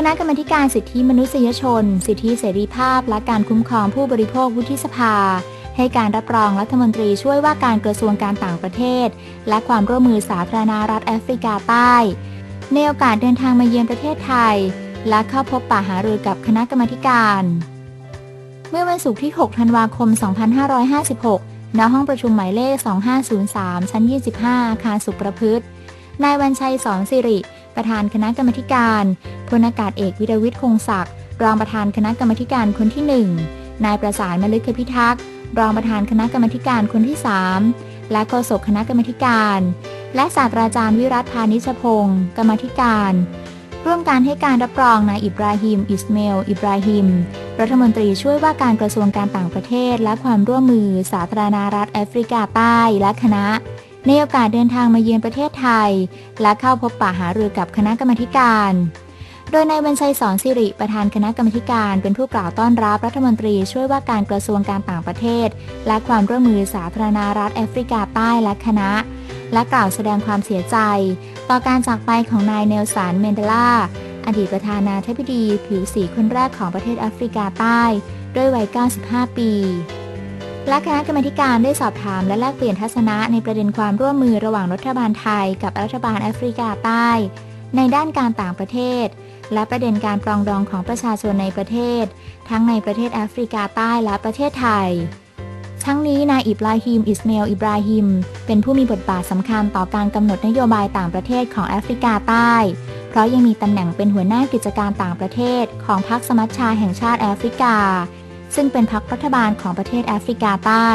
คณะกรรมการสิทธิมนุษยชน สิทธิเสรีภาพ และการคุ้มครองผู้บริโภควุฒิสภา ให้การรับรองรัฐมนตรีช่วยว่าการกระทรวงการต่างประเทศ และความร่วมมือสาธารณรัฐแอฟริกาใต้ในโอกาสเดินทางมาเยือนประเทศไทย และเข้าพบปะหารือกับคณะกรรมการ เมื่อวันศุกร์ที่ 6 ธันวาคม 2556 ณ ห้องประชุมหมายเลข 2503 ชั้น 25 อาคารสุขประพฤติ นายวันชัยสอนสิริ ประธานคณะกรรมการพลอากาศเอกวิรวิทย์คงศักดิ์รองประธานคณะกรรมการคนที่ 1 นายประสานมลึกพิทักษ์รองประธานคณะกรรมการคนที่ 3 และโฆษกคณะกรรมการ และศาสตราจารย์วิรัตพานิชพงศ์กรรมการ ร่วมการให้การรับรองนายอิบราฮิม อิสเมล อิบราฮิม รัฐมนตรีช่วยว่าการกระทรวงการต่างประเทศ และความร่วมมือสาธารณรัฐแอฟริกาใต้และคณะ ในโอกาสเดินทางมาเยือนประเทศไทย และเข้าพบปะหารือกับคณะกรรมการ โดยนายวันชัยสอนสิริประธานคณะกรรมการเป็นผู้กล่าวต้อนรับรัฐมนตรีช่วยว่าการกระทรวงการต่างประเทศ และความร่วมมือสาธารณรัฐแอฟริกาใต้และคณะ และกล่าวแสดงความเสียใจ ต่อการจากไปของนายเนลสันเมนเดลาอดีตประธานาธิบดีผิวสีคนแรกของประเทศแอฟริกาใต้ ด้วยวัย 95 ปี และคณะกรรมการได้สอบถามและแลกเปลี่ยนทัศนะในประเด็นความร่วมมือระหว่างรัฐบาลไทย กับรัฐบาลแอฟริกาใต้ ในด้านการต่างประเทศ และประเด็นการปรองดองของประชาชนในประเทศ ทั้งในประเทศแอฟริกาใต้และประเทศไทย ทั้งนี้นายอิบราฮิม อิสเมล อิบราฮิม เป็นผู้มีบทบาทสำคัญต่อการกำหนดนโยบายต่างประเทศของแอฟริกาใต้ เพราะยังมีตำแหน่งเป็นหัวหน้ากิจการต่างประเทศ ของพรรคสมัชชาแห่งชาติแอฟริกา ซึ่งเป็นพรรครัฐบาลของประเทศแอฟริกาใต้